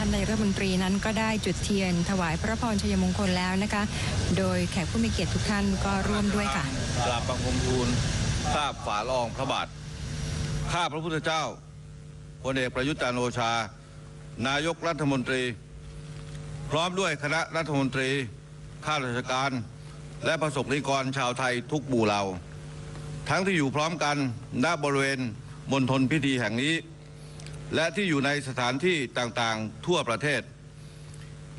ท่านนายกรัฐมนตรีนั้นก็ได้จุดเทียน ถวายพระพรชัยมงคลแล้วนะคะ โดยแขกผู้มีเกียรติทุกท่านก็ร่วมด้วยค่ะกราบบังคมทูลข้าบฝ่าลองพระบาท ข้าพระพุทธเจ้าพลเอกประยุทธ์จันทร์โอชา นายกรัฐมนตรี พร้อมด้วยคณะรัฐมนตรี ข้าราชการ และประสบนิกรชาวไทยทุกหมู่เหล่า ทั้งที่อยู่พร้อมกันณบริเวณมณฑลพิธีแห่งนี้ และที่อยู่ในสถานที่ต่างๆทั่วประเทศ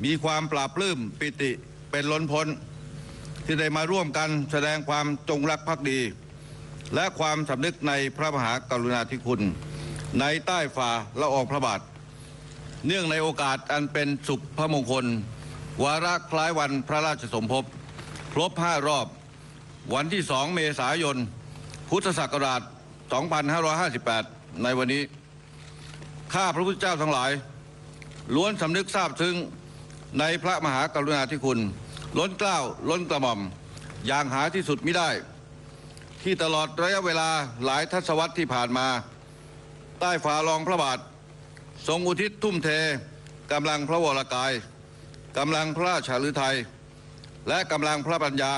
มีความปราบปลื้มปิติเป็นล้นพ้น ที่ได้มาร่วมกันแสดงความจงรักภักดี และความสำนึกในพระมหากรุณาธิคุณ ในใต้ฝ่าละอองพระบาท เนื่องในโอกาสอันเป็นสุขพระมงคล วาระคล้ายวันพระราชสมภพครบห้ารอบ วันที่ 2 เมษายน พุทธศักราช 2558 ในวันนี้ ข้าพระพุทธเจ้าทั้งหลาย ล้วนสำนึกทราบซึ้งในพระมหากรุณาธิคุณ ล้นเกล้าล้นกระหม่อม อย่างหาที่สุดไมิได้ ที่ตลอดระยะเวลาหลายทศวรรษที่ผ่านมา ใต้ฝ่ารองพระบาท ทรงอุทิศทุ่มเทกำลังพระวรกายกำลังพระราชฤทัยและกำลังพระปัญญา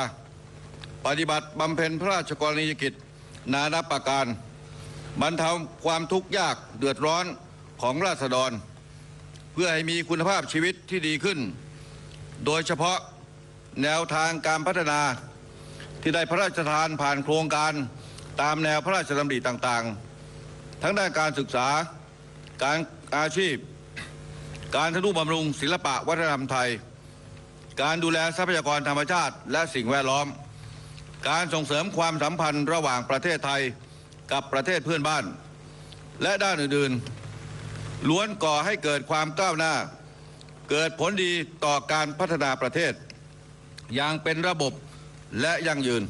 ปฏิบัติบำเพ็ญพระราชกรณียกิจ นานับประการบรรเทาความทุกข์ยากเดือดร้อน ของราษฎร เพื่อให้มีคุณภาพชีวิตที่ดีขึ้น โดยเฉพาะแนวทางการพัฒนาที่ได้พระราชทานผ่านโครงการตามแนวพระราชดำริต่างๆ ทั้งด้านการศึกษา การอาชีพ การทนุบำรุงศิลปะวัฒนธรรมไทย การดูแลทรัพยากรธรรมชาติ และสิ่งแวดล้อม การส่งเสริมความสัมพันธ์ระหว่างประเทศไทยกับประเทศเพื่อนบ้าน และด้านอื่นๆ ล้วนก่อให้เกิดความก้าวหน้า เกิดผลดีต่อการพัฒนาประเทศ อย่างเป็นระบบและยั่งยืน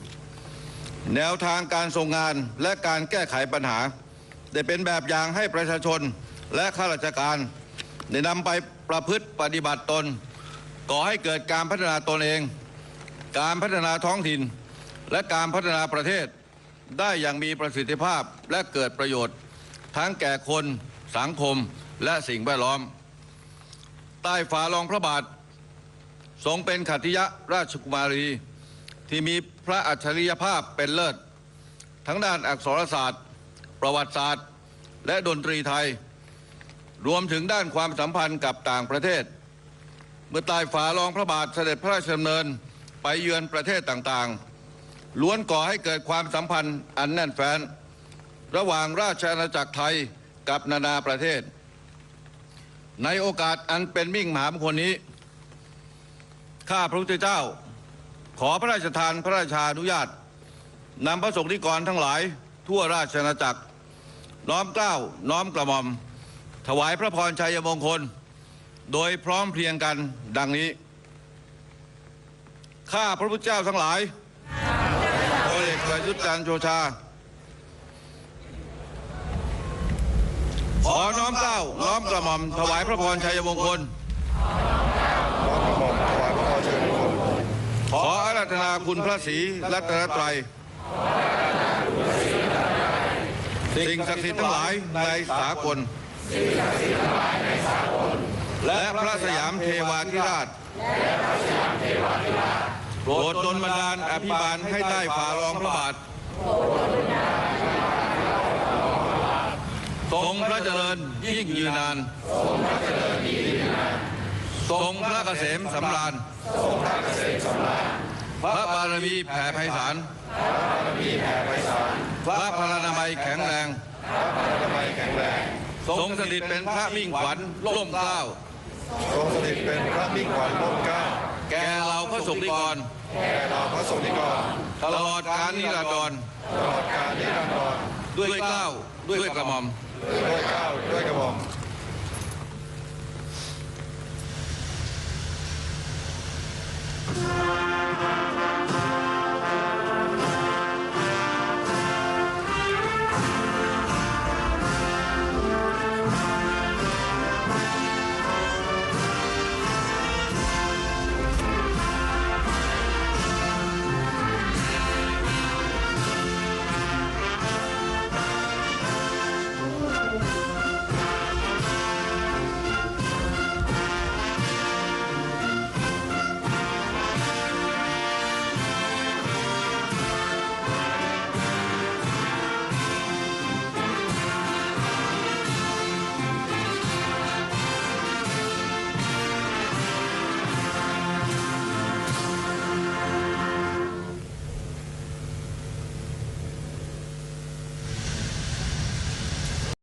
แนวทางการทรงงานและการแก้ไขปัญหา ได้เป็นแบบอย่างให้ประชาชนและข้าราชการได้นำไปประพฤติปฏิบัติตน ก่อให้เกิดการพัฒนาตนเอง การพัฒนาท้องถิ่น และการพัฒนาประเทศ ได้อย่างมีประสิทธิภาพและเกิดประโยชน์ ทั้งแก่คน สังคมและสิ่งแวดล้อม ใต้ฝ่ารองพระบาท ทรงเป็นขัตติยะราชกุมารี ที่มีพระอัจฉริยภาพเป็นเลิศ ทั้งด้านอักษรศาสตร์ ประวัติศาสตร์ และดนตรีไทย รวมถึงด้านความสัมพันธ์กับต่างประเทศ เมื่อใต้ฝ่ารองพระบาทเสด็จพระราชดำเนินไปเยือนประเทศต่างๆ ล้วนก่อให้เกิดความสัมพันธ์อันแน่นแฟ้น ระหว่างราชอาณาจักรไทย กับนานาประเทศ ในโอกาสอันเป็นมิ่งมหามงคลนี้ ข้าพระพุทธเจ้า ขอพระราชทานพระราชานุญาตนำพระสงฆ์นิกรทั้งหลาย ทั่วราชอาณาจักร น้อมเกล้าน้อมกระหม่อม ถวายพระพรชัยมงคล โดยพร้อมเพรียงกันดังนี้ ข้าพระพุทธเจ้าทั้งหลายพลเอกประยุทธ์จันทร์โอชา ขอน้อมเกล้าน้อมกระหม่อมถวายพระพรชัยมงคล ขออาราธนาคุณพระศรีรัตนตรัยสิ่งศักดิ์สิทธิ์ทั้งหลายในสากล และพระสยามเทวาธิราชโปรดดลบันดาลอภิบาลให้ใต้ฝ่ารองพระบาท ทรงพระเจริญยิ่งยืนนานทรงพระเกษมสำราญพระบารมีแผ่ไพศาลพระพลานามัยแข็งแรง ทรงสถิตเป็นพระมิ่งขวัญร่มเกล้า ทรงสถิตเป็นพระมิ่งขวัญร่มเกล้า แก่เราพระสงฆ์นิกร แก่เราพระสงฆ์นิกร ตลอดกาลนิรันดรตลอดกาลนิรันดร ด้วยเกล้าด้วยกระหม่อมด้วยเกล้าด้วยกระหม่อม